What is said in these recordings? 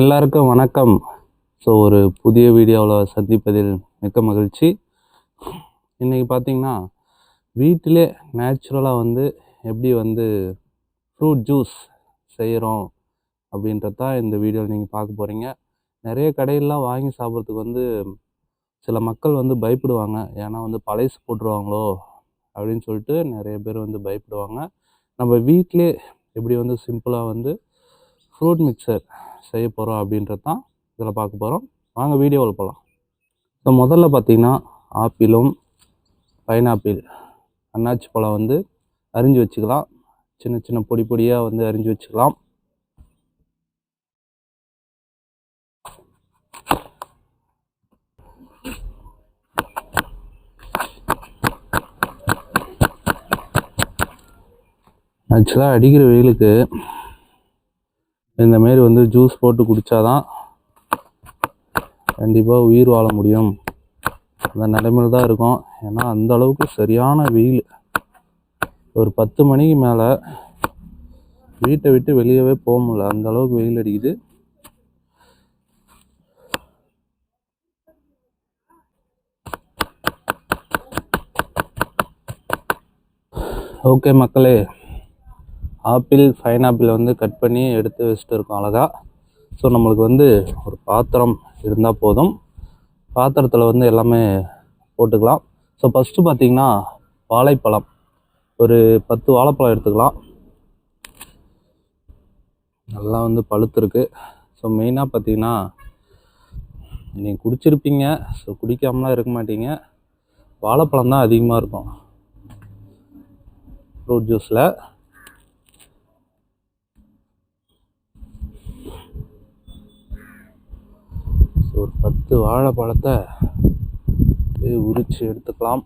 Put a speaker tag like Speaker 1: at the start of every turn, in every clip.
Speaker 1: எல்லாருக்கும் வணக்கம். ஸோ ஒரு புதிய வீடியோவில் சந்திப்பதில் மிக்க மகிழ்ச்சி. இன்றைக்கி பார்த்தீங்கன்னா வீட்டிலே நேச்சுரலாக வந்து எப்படி வந்து ஃப்ரூட் ஜூஸ் செய்கிறோம் அப்படின்றது தான் இந்த வீடியோவில் நீங்கள் பார்க்க போகிறீங்க நிறைய கடையிலலாம் வாங்கி சாப்பிட்றதுக்கு வந்து சில மக்கள் வந்து பயப்படுவாங்க. ஏன்னா வந்து பழைசு போட்டுருவாங்களோ அப்படின்னு சொல்லிட்டு நிறைய பேர் வந்து பயப்படுவாங்க. நம்ம வீட்டிலே எப்படி வந்து சிம்பிளாக வந்து ஃப்ரூட் மிக்சர் செய்ய போகிறோம் அப்படின்றது தான் இதில் பார்க்க போகிறோம் வாங்க வீடியோவில் போகலாம் ஸோ முதல்ல பார்த்தீங்கன்னா ஆப்பிளும் பைனாப்பிள் அன்னாச்சி பழம் வந்து அரிஞ்சு வச்சுக்கலாம். சின்ன சின்ன பொடி பொடியாக வந்து அரிஞ்சு வச்சுக்கலாம். ஆக்சுவலாக அடிக்கிற வெயிலுக்கு இந்த மாரி வந்து ஜூஸ் போட்டு குடித்தாதான் கண்டிப்பாக உயிர் வாழ முடியும். அந்த நிலைமையில் தான் இருக்கும். ஏன்னா அந்த அளவுக்கு சரியான வெயில். ஒரு பத்து மணிக்கு மேலே வீட்டை விட்டு வெளியவே போக முடியல. அந்த அளவுக்கு வெயில் அடிக்குது. ஓகே மக்களே. ஆப்பிள் பைனாப்பிள் வந்து கட் பண்ணி எடுத்து வச்சுட்டு இருக்கோம் அழகாக ஸோ நம்மளுக்கு வந்து ஒரு பாத்திரம் இருந்தால் போதும். பாத்திரத்தில் வந்து எல்லாமே போட்டுக்கலாம். ஸோ ஃபஸ்ட்டு பார்த்தீங்கன்னா வாழைப்பழம். ஒரு பத்து வாழைப்பழம் எடுத்துக்கலாம். நல்லா வந்து பழுத்துருக்கு. ஸோ மெயினாக பார்த்தீங்கன்னா நீங்கள் குடிச்சிருப்பீங்க. ஸோ குடிக்காமலாம் இருக்க மாட்டீங்க. வாழைப்பழம் தான் அதிகமாக இருக்கும். ஃப்ரூட் ஜூஸில் வாழைப்பழத்தை அப்படியே உரித்து எடுத்துக்கலாம்.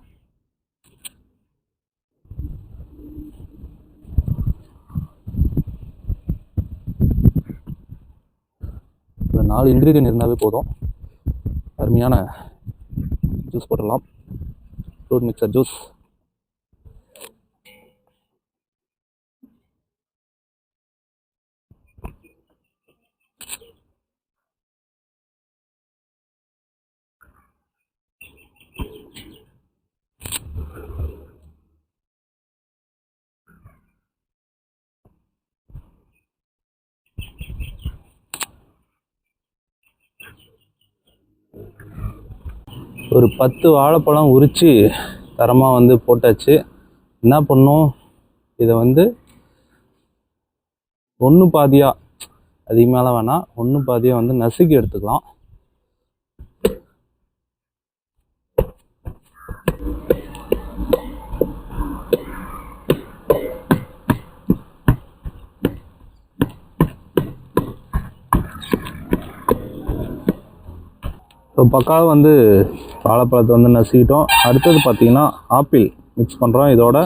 Speaker 1: ஒரு நாலு இன்க்ரீடியன்ட் இருந்தாவே போதும். அருமையான ஜூஸ் போட்டுடலாம். ஃப்ரூட் மிக்சர் ஜூஸ் ஒரு பத்து வாழைப்பழம் உரித்து தரமாக வந்து போட்டாச்சு. என்ன பண்ணோம்? இதை வந்து ஒன்று பாதியாக அதிகமாகலாம் வேணாம். ஒன்று பாதியாக வந்து நசுக்கி எடுத்துக்கலாம். இப்போ பக்காவாக வந்து வாழைப்பழத்தை வந்து நசுக்கிட்டோம். அடுத்தது பார்த்தீங்கன்னா ஆப்பிள் மிக்ஸ் பண்ணுறோம் இதோட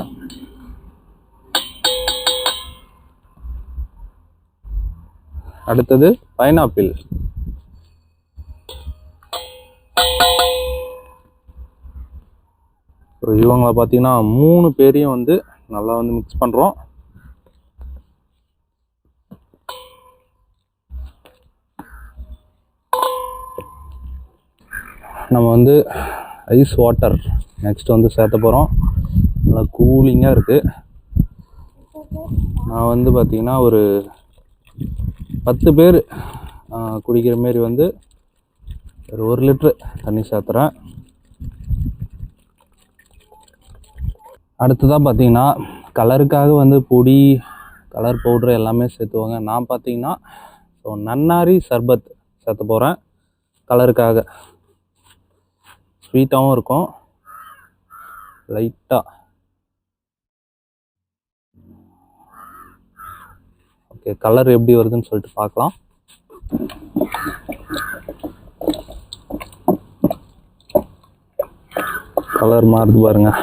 Speaker 1: அடுத்தது பைனாப்பிள் ஸோ இவங்களை பார்த்தீங்கன்னா மூணு பேரையும் வந்து நல்லா வந்து மிக்ஸ் பண்ணுறோம் நம்ம வந்து ஐஸ் வாட்டர் நெக்ஸ்ட் வந்து சேர்த்த போகிறோம் நல்லா கூலிங்காக இருக்குது நான் வந்து பார்த்திங்கன்னா ஒரு பத்து பேர் குடிக்கிற மாரி வந்து ஒரு ஒரு லிட்ரு தண்ணி சேர்த்துறேன். அடுத்ததாக பார்த்திங்கன்னா கலருக்காக வந்து பொடி கலர் பவுட்ரு எல்லாமே சேர்த்துவாங்க. நான் பார்த்தீங்கன்னா ஸோ நன்னாரி சர்பத் சேர்த்த போகிறேன் கலருக்காக. ஸ்வீட்டாகவும் இருக்கும். லைட்டாக ஓகே கலர் எப்படி வருதுன்னு சொல்லிட்டு பார்க்கலாம். கலர் மாறுது பாருங்கள்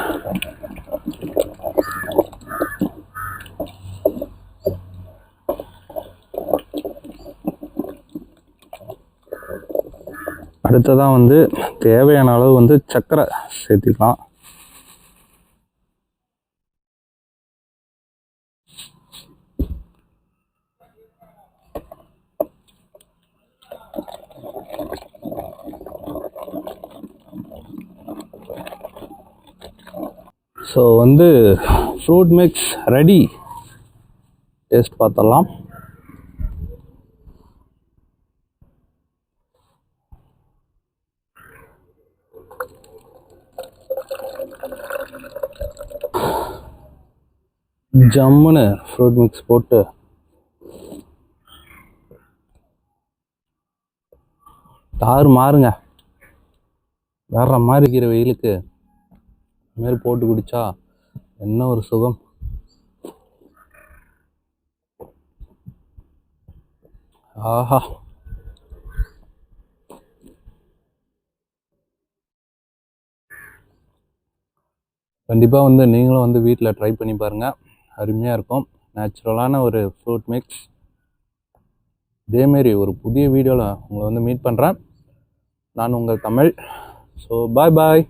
Speaker 1: அடுத்ததாக வந்து தேவையான அளவு வந்து சக்கரை சேர்த்திக்கலாம் ஸோ வந்து ஃப்ரூட் மிக்ஸ் ரெடி டேஸ்ட் பார்த்தலாம் ஜம்முன்னு ஃப்ரூட் மிக்ஸ் போட்டு தாறு மாறுங்க. வேற மாதிரி இருக்கிற வெயிலுக்கு இதுமாரி மாதிரி போட்டு குடிச்சா என்ன ஒரு சுகம்? ஆஹா. கண்டிப்பாக வந்து நீங்களும் வந்து வீட்டில் ட்ரை பண்ணி பாருங்கள் அருமையாக இருக்கும். நேச்சுரலான ஒரு ஃப்ரூட் மிக்ஸ் இதேமாரி ஒரு புதிய வீடியோவில் உங்களை வந்து மீட் பண்ணுறேன் நான் உங்கள் தமிழ் ஸோ பாய் பாய்